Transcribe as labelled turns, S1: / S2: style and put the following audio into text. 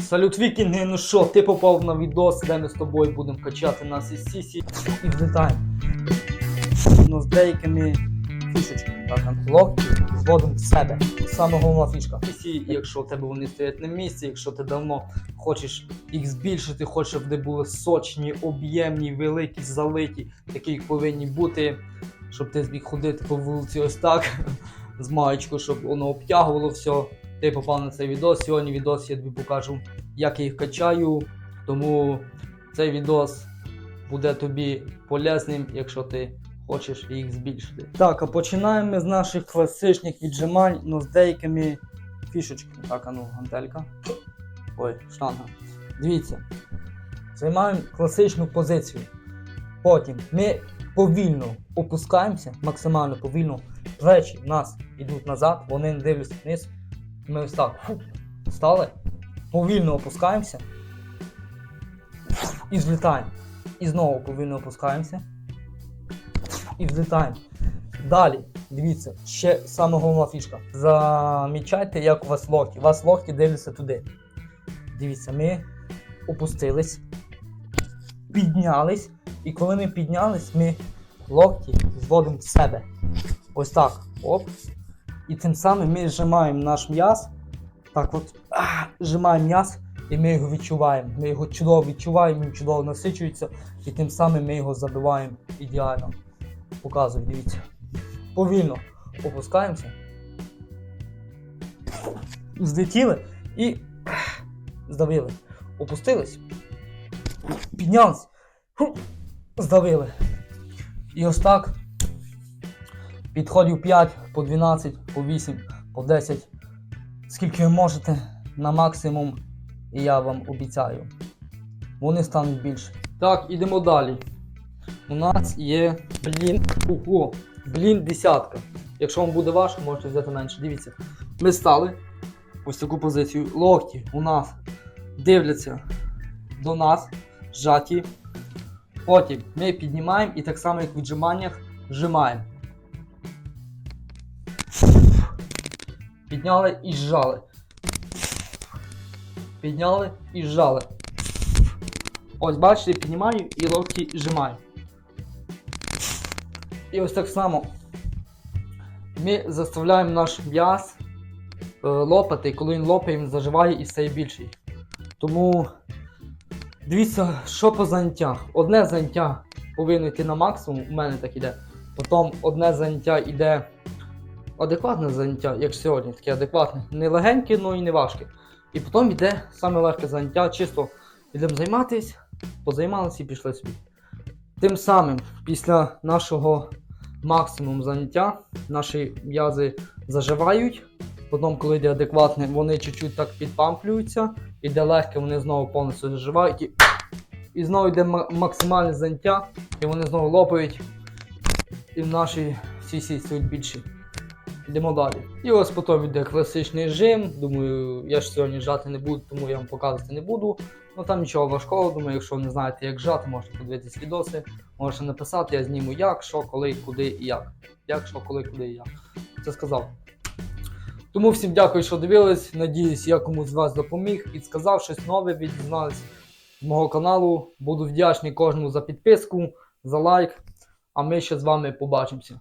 S1: Салют вікінги, ну що, ти попав на відос, де ми з тобою будемо качати із сісі і взлітаємо. Ну, з деякими фішечками, так, локті зводимо в себе. Саме головна фішка. Сісі, якщо в тебе вони стоять на місці, якщо ти давно хочеш їх збільшити, хочеш, щоб вони були сочні, об'ємні, великі, залиті, такі як повинні бути, щоб ти зміг ходити по вулиці ось так, з маєчкою, щоб воно обтягувало все. Ти попав на цей відос. Сьогодні відос я тобі покажу, як я їх качаю. Тому цей відос буде тобі полезним, якщо ти хочеш їх збільшити. Так, а починаємо з наших класичних віджимань, ну з деякими фішечками. Так, а ну, гантелька. Ой, штанга. Дивіться. Займаємо класичну позицію. Потім ми повільно опускаємося, максимально повільно. Плечі в нас йдуть назад, вони не дивляться вниз. Ми ось так фу, встали, повільно опускаємося і злітаємо. І знову повільно опускаємося. І взлітаємо. Далі, дивіться, ще саме головна фішка. Замічайте, як у вас локті. У вас локті дивляться туди. Дивіться, ми опустились, піднялись, і коли ми піднялись, ми локті зводимо в себе. Ось так. Оп. І тим самим ми зжимаємо наш м'яз. Так от а, зжимаємо м'яз, і ми його відчуваємо. Ми його чудово відчуваємо, він чудово насичується, і тим самим ми його забиваємо ідеально. Показую, дивіться. Повільно опускаємося. Злетіли і здавили. Опустились. Піднялись. Здавили. І ось так. Підходів 5, по 12, по 8, по 10. Скільки ви можете на максимум, і я вам обіцяю. Вони стануть більше. Так, ідемо далі. У нас є блін. Ого, блін десятка. Якщо вам буде важко, можете взяти менше. Дивіться. Ми стали ось таку позицію. Локті у нас дивляться до нас, зжаті. Потім ми піднімаємо і так само, як в віджиманнях, вжимаємо. Підняли і зжали. Підняли і зжали. Ось бачите, піднімаю і локті зжимаю. І ось так само ми заставляємо наш м'яз е, лопати, і коли він лопає, він заживає і стає більший. Тому дивіться, що по заняттях. Одне заняття повинно йти на максимум, у мене так іде. Потім одне заняття йде адекватне заняття, як сьогодні, таке адекватне. Не легеньке, але і не важке. І потім йде саме легке заняття, чисто йдемо займатися, позаймалися і пішли собі. Тим самим, після нашого максимум заняття, наші м'язи заживають. Потім, коли йде адекватне, вони чуть-чуть так підпамплюються, іде легке, вони знову повністю заживають. І, і знову йде ма- максимальне заняття, і вони знову лопають. І наші всі сі стають більші. Йдемо далі. І ось потім йде класичний жим. Думаю, я ж сьогодні жати не буду, тому я вам показувати не буду. Ну там нічого важкого, думаю, якщо не знаєте, як жати, можете подивитись відоси, можете написати, я зніму як, що, коли, куди і як. Як, що, коли, куди і як. Це сказав. Тому всім дякую, що дивились. Надіюсь, я комусь з вас допоміг, підсказав щось нове, ви з мого каналу. Буду вдячний кожному за підписку, за лайк. А ми ще з вами побачимося.